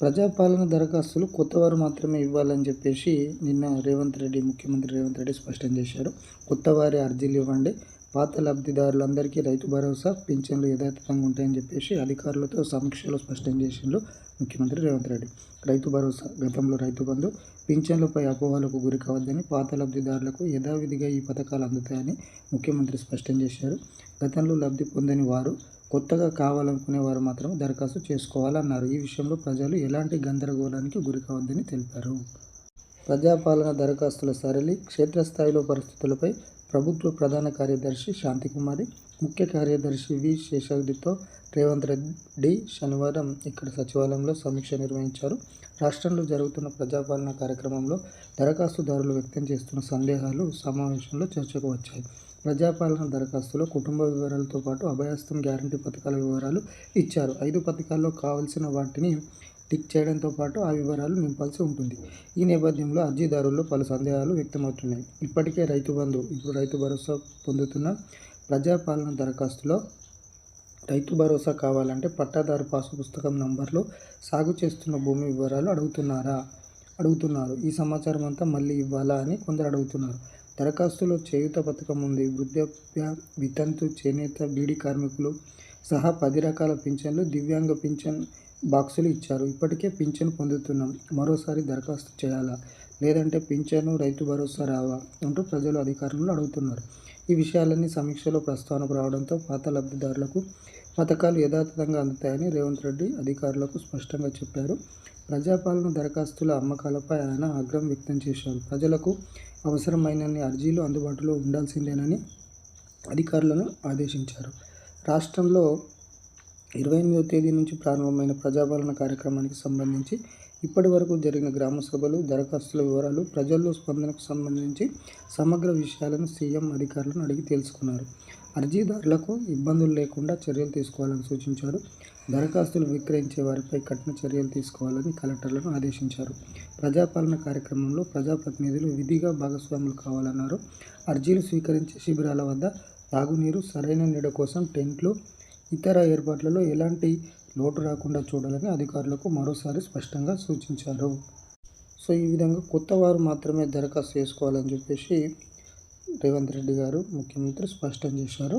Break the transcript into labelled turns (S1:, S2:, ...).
S1: ప్రజాపాలన దరఖాస్తులు కొత్తవారు మాత్రమే ఇవ్వాలని చెప్పేసి నిన్న రేవంత్ రెడ్డి ముఖ్యమంత్రి రేవంత్ రెడ్డి స్పష్టం చేశారు. కొత్తవారి అర్జీలు ఇవ్వండి. పాత లబ్ధిదారులందరికీ రైతు భరోసా పింఛన్లు యథాతథంగా ఉంటాయని చెప్పేసి అధికారులతో సమీక్షలో స్పష్టం చేసిండ్రు ముఖ్యమంత్రి రేవంత్ రెడ్డి. రైతు భరోసా గతంలో రైతు బంధు పింఛన్లపై అపోహలకు గురి కావద్దని పాత లబ్ధిదారులకు యథావిధిగా ఈ పథకాలు అందుతాయని ముఖ్యమంత్రి స్పష్టం చేశారు. గతంలో లబ్ధి పొందని వారు కొత్తగా కావాలనుకునే వారు మాత్రం దరఖాస్తు చేసుకోవాలన్నారు. ఈ విషయంలో ప్రజలు ఎలాంటి గందరగోళానికి గురి కావద్దని తెలిపారు. ప్రజాపాలన దరఖాస్తుల సరళి క్షేత్రస్థాయిలో పరిస్థితులపై ప్రభుత్వ ప్రధాన కార్యదర్శి శాంతికుమారి ముఖ్య కార్యదర్శి వి. శేషాద్రితో రేవంత్ రెడ్డి శనివారం ఇక్కడ సచివాలయంలో సమీక్ష నిర్వహించారు. రాష్ట్రంలో జరుగుతున్న ప్రజాపాలన కార్యక్రమంలో దరఖాస్తుదారులు వ్యక్తం చేస్తున్న సందేహాలు సమావేశంలో చర్చకు వచ్చాయి. ప్రజాపాలన దరఖాస్తులో కుటుంబ వివరాలతో పాటు అభయాస్తం గ్యారంటీ పథకాల వివరాలు ఇచ్చారు. ఐదు పథకాల్లో కావలసిన వాటిని టిక్ చేయడంతో పాటు ఆ వివరాలు నింపాల్సి ఉంటుంది. ఈ నేపథ్యంలో అర్జీదారుల్లో పలు సందేహాలు వ్యక్తమవుతున్నాయి. ఇప్పటికే రైతు బంధు ఇప్పుడు రైతు భరోసా పొందుతున్న ప్రజాపాలన దరఖాస్తులో రైతు భరోసా కావాలంటే పట్టాదారు పాసు పుస్తకం నంబర్లో సాగు చేస్తున్న భూమి వివరాలు అడుగుతున్నారా? అడుగుతున్నారు. ఈ సమాచారం అంతా మళ్ళీ ఇవ్వాలా అని కొందరు అడుగుతున్నారు. దరఖాస్తులో చేయూత పథకం ఉంది. వృద్ధాప్య వితంతు చేనేత బీడీ కార్మికులు సహా పది రకాల పింఛన్లు దివ్యాంగ పింఛన్ బాక్సులు ఇచ్చారు. ఇప్పటికే పింఛన్ పొందుతున్నాం. మరోసారి దరఖాస్తు చేయాలా? లేదంటే పింఛను రైతు భరోసా రావా? అంటూ ప్రజలు అధికారులను అడుగుతున్నారు. ఈ విషయాలన్నీ సమీక్షలో ప్రస్తావనకు రావడంతో పాత లబ్ధిదారులకు పథకాలు యథాతథంగా అందుతాయని రేవంత్ రెడ్డి అధికారులకు స్పష్టంగా చెప్పారు. ప్రజాపాలన దరఖాస్తుల అమ్మకాలపై ఆయన ఆగ్రహం వ్యక్తం చేశారు. ప్రజలకు అవసరమైనన్ని అర్జీలు అందుబాటులో ఉండాల్సిందేనని అధికారులను ఆదేశించారు. రాష్ట్రంలో ఇరవై ఎనిమిదో తేదీ నుంచి ప్రారంభమైన ప్రజాపాలన కార్యక్రమానికి సంబంధించి ఇప్పటి వరకు జరిగిన గ్రామ సభలు దరఖాస్తుల వివరాలు ప్రజల్లో స్పందనకు సంబంధించి సమగ్ర విషయాలను సీఎం అధికారులను అడిగి తెలుసుకున్నారు. అర్జీదారులకు ఇబ్బందులు లేకుండా చర్యలు తీసుకోవాలని సూచించారు. దరఖాస్తులు విక్రయించే వారిపై కఠిన చర్యలు తీసుకోవాలని కలెక్టర్లను ఆదేశించారు. ప్రజాపాలన కార్యక్రమంలో ప్రజాప్రతినిధులు విధిగా భాగస్వాములు కావాలన్నారు. అర్జీలు స్వీకరించే శిబిరాల వద్ద తాగునీరు సరైన నీడ కోసం టెంట్లు ఇతర ఏర్పాట్లలో ఎలాంటి లోటు రాకుండా చూడాలని అధికారులకు మరోసారి స్పష్టంగా సూచించారు. సో ఈ విధంగా కొత్త వారు మాత్రమే దరఖాస్తు చేసుకోవాలని చెప్పేసి రేవంత్ రెడ్డి గారు ముఖ్యమంత్రి స్పష్టం చేశారు.